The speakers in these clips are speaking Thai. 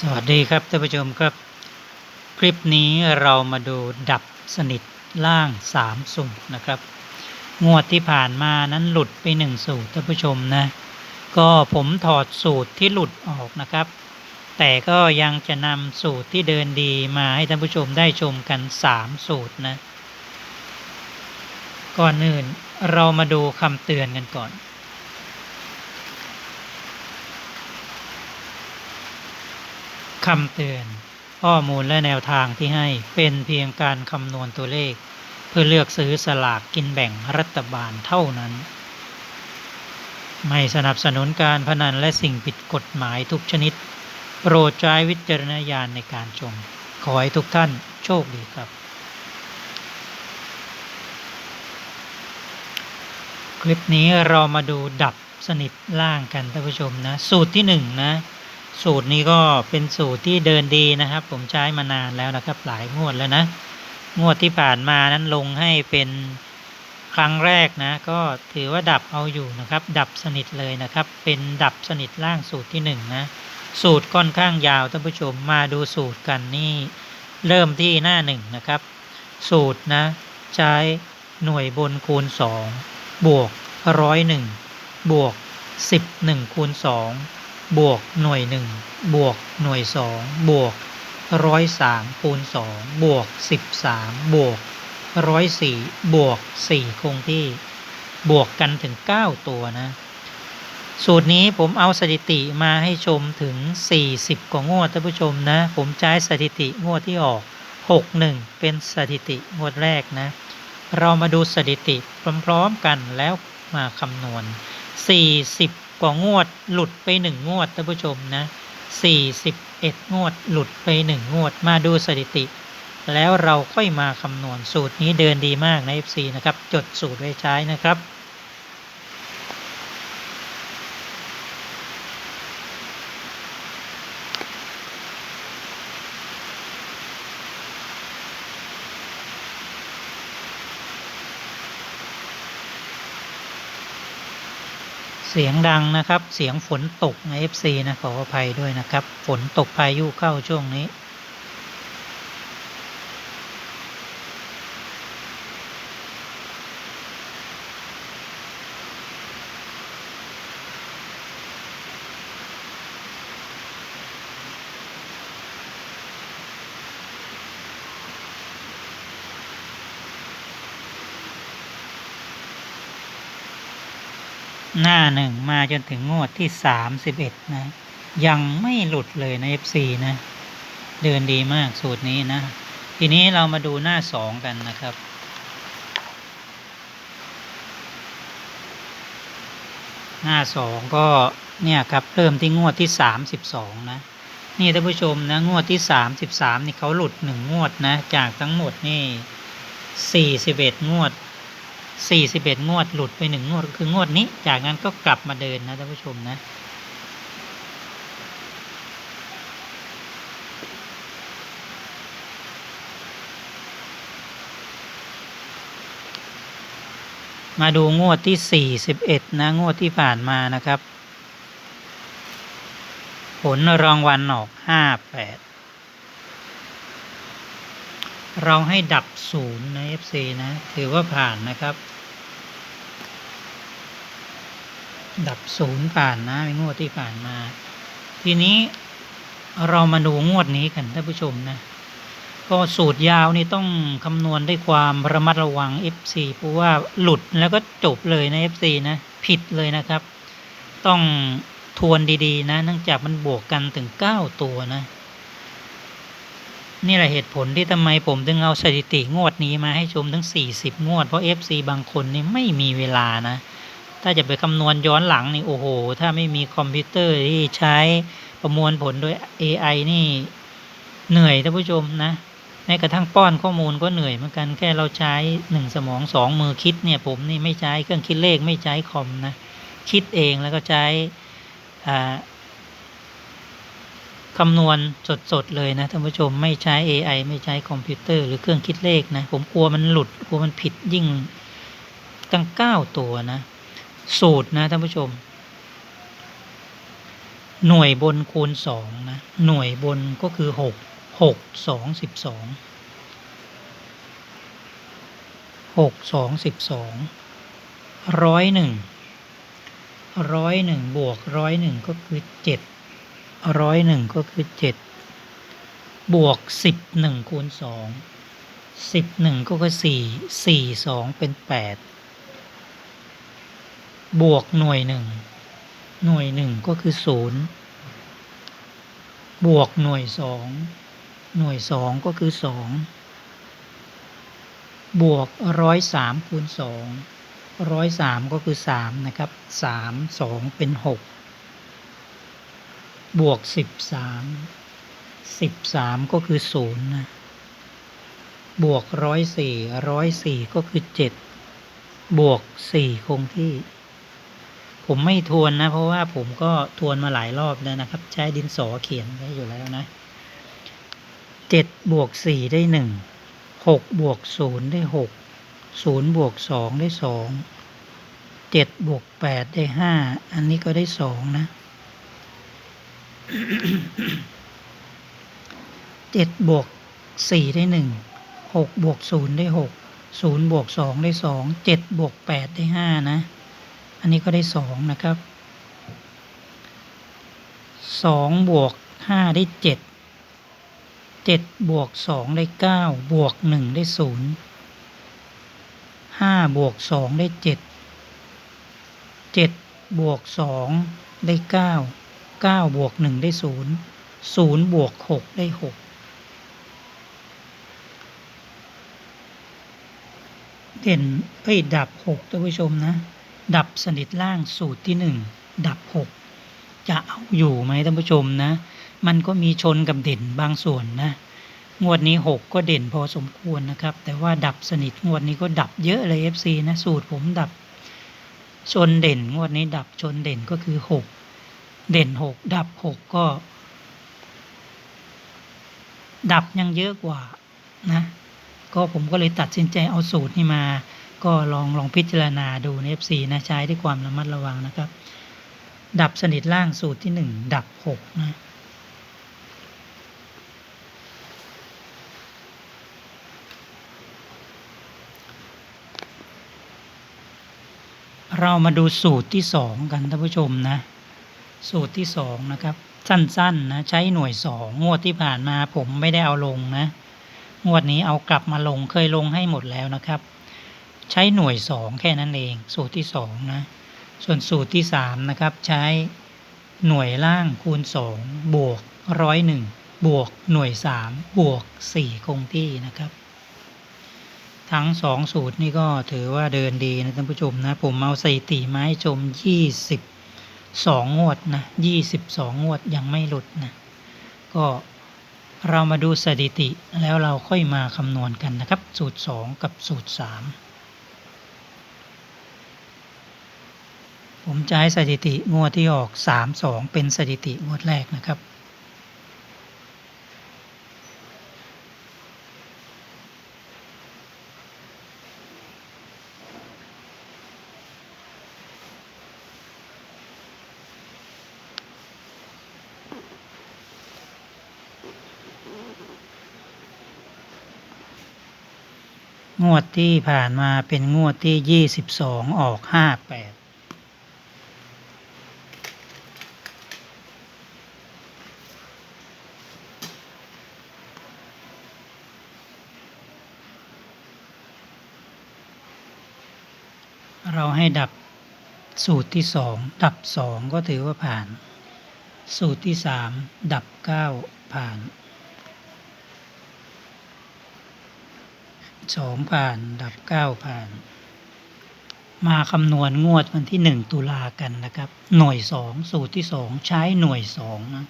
สวัสดีครับท่านผู้ชมครับ คลิปนี้เรามาดูดับสนิทล่าง 3 สูตรนะครับ งวดที่ผ่านมานั้นหลุดไป 1 สูตรท่านผู้ชมนะ ก็ผมถอดสูตรที่หลุดออกนะครับ แต่ก็ยังจะนำสูตรที่เดินดีมาให้ท่านผู้ชมได้ชมกัน 3 สูตรนะ ก่อนอื่นเรามาดูคำเตือนกันก่อน คำเตือน ข้อมูลและแนวทางที่ให้เป็นเพียงการคำนวณตัวเลข เพื่อเลือกซื้อสลากกินแบ่งรัฐบาลเท่านั้น ไม่สนับสนุนการพนันและสิ่งผิดกฎหมายทุกชนิด โปรดใช้วิจารณญาณในการชม ขอให้ทุกท่านโชคดีครับ คลิปนี้เรามาดูดับสนิทล่างกันท่านผู้ชมนะ สูตรที่หนึ่งนะ สูตรนี้ก็เป็นสูตรที่เดินดีนะครับ ผมใช้มานานแล้วนะครับ หลายงวดแล้วนะ งวดที่ผ่านมานั้นลงให้เป็นครั้งแรกนะ ก็ถือว่าดับเอาอยู่นะครับ ดับสนิทเลยนะครับ เป็นดับสนิทล่างสูตรที่หนึ่งนะสูตรค่อนข้างยาวท่านผู้ชมมาดูสูตรกันนี่เริ่มที่หน้าหนึ่งนะครับ สูตรนะ ใช้หน่วยบนคูณ 2 บวกร้อยหนึ่งบวก 11คูณ2 บวกหน่วย1บวกหน่วย2บวกร้อยสามคูณ2บวก13บวกร้อยสี่บวก4คงที่บวกกันถึง9ตัวนะ สูตรนี้ผมเอาสถิติมาให้ชมถึง40กว่างวดท่านผู้ชมนะ ผมใช้สถิติงวดที่ออก61เป็นสถิติงวดแรกนะ เรามาดูสถิติพร้อมๆกันแล้วมาคำนวณ40 กว่างวดหลุดไปหนึ่งงวดท่านผู้ชมนะสี่สิบเอ็ดงวดหลุดไปหนึ่งวดมาดูสถิติ แล้วเราค่อยมาคำนวณสูตรนี้เดินดีมากใน FC นะครับ จดสูตรไว้ใช้นะครับ สียงดังนะครับ เสียงฝนตกใน FC นะขออภัยด้วยนะครับ ฝนตกพายุเข้าช่วงนี้ หน้าหนึ่งมาจนถึงงวดที่สามสิบเอ็ดนะ ยังไม่หลุดเลยนะ FC นะ เดินดีมากสูตรนี้นะ ทีนี้เรามาดูหน้าสองกันนะครับหน้าสองก็เนี่ยครับเริ่มที่งวดที่สามสิบสองนะ นี่ท่านผู้ชมนะงวดที่สามสิบสามนี่เขาหลุดหนึ่งงวดนะ จากทั้งหมดนี่สี่สิบเอ็ดงวด สี่สิบเอ็ดงวดหลุดไปหนึ่งงวดคืองวดนี้ จากนั้นก็กลับมาเดินนะท่านผู้ชมนะ มาดูงวดที่สี่สิบเอ็ดนะ งวดที่ผ่านมานะครับ ผลรางวัลออกห้าแปด เราให้ดับศูนย์ใน FC นะ ถือว่าผ่านนะครับ ดับศูนย์ผ่านนะงวดที่ผ่านมา ทีนี้เรามาดูงวดนี้กันท่านผู้ชมนะ ก็สูตรยาวนี่ต้องคำนวณด้วยความระมัดระวัง FC เพราะว่าหลุดแล้วก็จบเลยนะ FC นะ ผิดเลยนะครับ ต้องทวนดีๆ นะเนื่องจากมันบวกกันถึง 9 ตัวนะ นี่แหละเหตุผลที่ทำไมผมถึงเอาสถิติงวดนี้มาให้ชมทั้ง40 งวด เพราะ FC บางคนนี่ไม่มีเวลานะ ถ้าจะไปคำนวณย้อนหลังนี่โอ้โห ถ้าไม่มีคอมพิวเตอร์ที่ใช้ประมวลผลโดย AI นี่เหนื่อยท่านผู้ชมนะแม้กระทั่งป้อนข้อมูลก็เหนื่อยเหมือนกันแค่เราใช้หนึ่งสมองสองมือคิดเนี่ยผมนี่ไม่ใช้เครื่องคิดเลขไม่ใช้คอมนะคิดเองแล้วก็ใช้อ่า คำนวณสดๆเลยนะท่านผู้ชมไม่ใช้ AI ไม่ใช้คอมพิวเตอร์หรือเครื่องคิดเลขนะ ผมกลัวมันหลุดกลัวมันผิดยิ่งตั้งเก้าตัวนะ สูตรนะท่านผู้ชม หน่วยบนคูณสองนะหน่วยบนก็คือหกหกสองสิบสองหกสองสิบสองร้อยหนึ่งร้อยหนึ่งบวกร้อยหนึ่งก็คือเจ็ด ร้อยหนึ่งก็คือเจ็ดบวกสิบหนึ่งคูณสองสิบหนึ่งก็คือสี่สี่สองเป็นแปดบวกหน่วยหนึ่งหน่วยหนึ่งก็คือศูนย์บวกหน่วยสองหน่วยสองก็คือสองบวกร้อยสามคูณสองร้อยสามก็คือสามนะครับสามสองเป็นหก บวกสิบสามสิบสามก็คือศูนย์นะ บวกร้อยสี่ร้อยสี่ก็คือเจ็ดบวกสี่คงที่ ผมไม่ทวนนะ เพราะว่าผมก็ทวนมาหลายรอบแล้วนะครับ ใช้ดินสอเขียนไว้อยู่แล้วนะเจ็ดบวกสี่ได้หนึ่งหกบวกศูนย์ได้หกศูนย์บวกสองได้สองเจ็ดบวกแปดได้ห้าอันนี้ก็ได้สองนะ เจ็ดบวกสี่ได้หนึ่งหกบวกศูนย์ได้หกศูนย์บวกสองได้สองเจ็ดบวกแปดได้ห้านะ อันนี้ก็ได้สองนะครับสองบวกห้าได้เจ็ดเจ็ดบวกสองได้เก้าบวกหนึ่งได้ศูนย์ห้าบวกสองได้เจ็ดเจ็ดบวกสองได้เก้า เก้าบวกหนึ่งได้ศูนย์ศูนย์บวกหกได้หกเด่นเอ้ยดับหกท่านผู้ชมนะ ดับสนิทล่างสูตรที่หนึ่งดับหกจะเอาอยู่ไหมท่านผู้ชมนะ มันก็มีชนกับเด่นบางส่วนนะ งวดนี้หกก็เด่นพอสมควรนะครับ แต่ว่าดับสนิทงวดนี้ก็ดับเยอะเลย FC นะ สูตรผมดับชนเด่นงวดนี้ดับชนเด่นก็คือหก เด่นหกดับหกก็ ดับยังเยอะกว่านะ ก็ผมก็เลยตัดสินใจเอาสูตรนี้มา ก็ลองลองพิจารณาดูใน FC นะใช้ด้วยความระมัดระวังนะครับ ดับสนิทล่างสูตรที่หนึ่งดับหกนะเรามาดูสูตรที่สองกันท่านผู้ชมนะ สูตรที่สองนะครับ สั้นๆนะใช้หน่วยสองงวดที่ผ่านมาผมไม่ได้เอาลงนะ งวดนี้เอากลับมาลงเคยลงให้หมดแล้วนะครับ ใช้หน่วยสองแค่นั้นเอง สูตรที่สองนะ ส่วนสูตรที่สามนะครับ ใช้หน่วยล่างคูณสองบวกร้อยหนึ่งบวกหน่วยสามบวกสี่คงที่นะครับ ทั้งสองสูตรนี่ก็ถือว่าเดินดีนะท่านผู้ชมนะ ผมเอาสถิติมาให้ชมยี่สิบ สองงวดนะยี่สิบสองงวดยังไม่หลุดนะก็เรามาดูสถิติแล้วเราค่อยมาคำนวณกันนะครับ สูตรสองกับสูตรสามผมจะให้สถิติงวดที่ออกสามสองเป็นสถิติงวดแรกนะครับ งวดที่ผ่านมาเป็นงวดที่ยี่สิบสองออกห้าแปดเราให้ดับสูตรที่สองดับสองก็ถือว่าผ่าน สูตรที่สามดับเก้าผ่าน สองผ่าน ดับเก้าผ่าน มาคำนวณงวดวันที่หนึ่งตุลากันนะครับ หน่วยสองสูตรที่สองใช้หน่วยสองนะ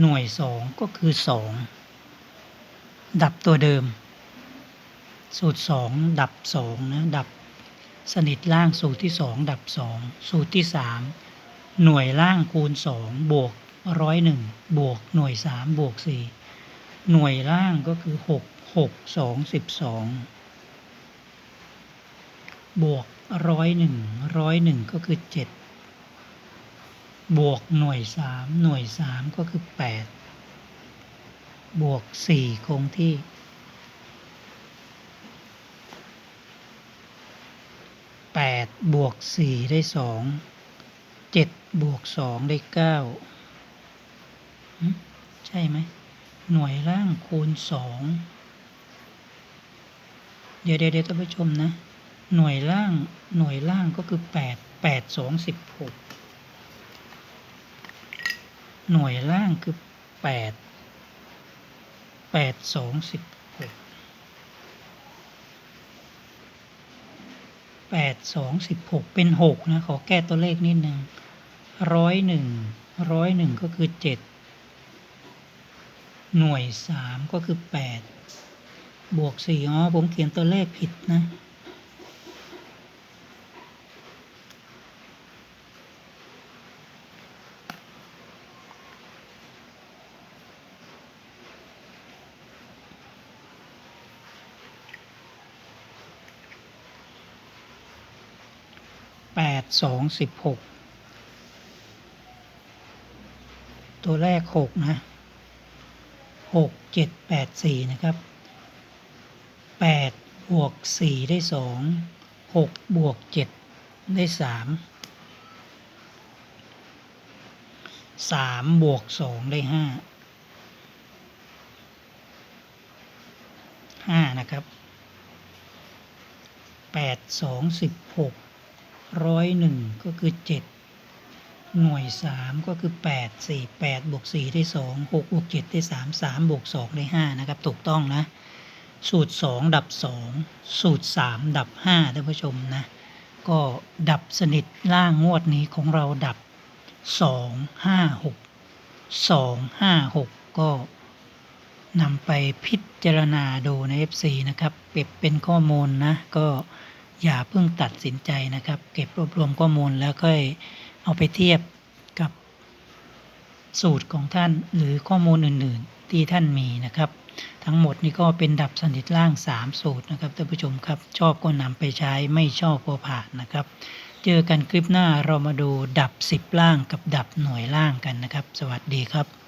หน่วยสองก็คือสองดับตัวเดิม สูตรสองดับสองนะดับสนิทล่างสูตรที่สองดับสองสูตรที่สามหน่วยล่างคูณสองบวกร้อยหนึ่งบวกหน่วยสามบวกสี่หน่วยล่างก็คือหก หกสองสิบสองบวกร้อยหนึ่งร้อยหนึ่งก็คือเจ็ดบวกหน่วยสามหน่วยสามก็คือแปดบวกสี่คงที่แปดบวกสี่ได้สองเจ็ดบวกสองได้เก้าใช่ไหมหน่วยล่างคูณสอง เดี๋ยวเดี๋ยวท่านผู้ชมนะ หน่วยล่างหน่วยล่างก็คือแปดแปดสองสิบหกหน่วยล่างคือแปดแปดสองสิบหกแปดสองสิบหกเป็นหกนะ ขอแก้ตัวเลขนิดหนึ่งร้อยหนึ่งร้อยหนึ่งก็คือเจ็ดหน่วยสามก็คือแปด บวกสี่อ๋อ ผมเขียนตัวเลขผิดนะ แปดสองสิบหก ตัวแรกหกนะหกเจ็ดแปดสี่นะครับ แปดบวกสี่ได้สองหกบวกเจ็ดได้สามสามบวกสองได้ห้าห้านะครับแปดสองสิบหกร้อยหนึ่งก็คือเจ็ดหน่วยสามก็คือแปดสี่แปดบวกสี่ได้สองหกบวกเจ็ดได้สามสามบวกสองได้ห้านะครับ ถูกต้องนะ สูตรสองดับสองสูตรสามดับห้าท่านผู้ชมนะ ก็ดับสนิทล่างงวดนี้ของเราดับสองห้าหกสองห้าหกก็นำไปพิจารณาดูใน FC นะครับ เก็บเป็นข้อมูลนะ ก็อย่าเพิ่งตัดสินใจนะครับ เก็บรวบรวมข้อมูลแล้วค่อยเอาไปเทียบกับสูตรของท่านหรือข้อมูลอื่น ๆ ที่ท่านมีนะครับ ทั้งหมดนี้ก็เป็นดับสนิทล่าง 3 สูตรนะครับท่านผู้ชมครับ ชอบก็นำไปใช้ไม่ชอบก็ผ่านนะครับ เจอกันคลิปหน้าเรามาดูดับ 10 ล่างกับดับหน่วยล่างกันนะครับ สวัสดีครับ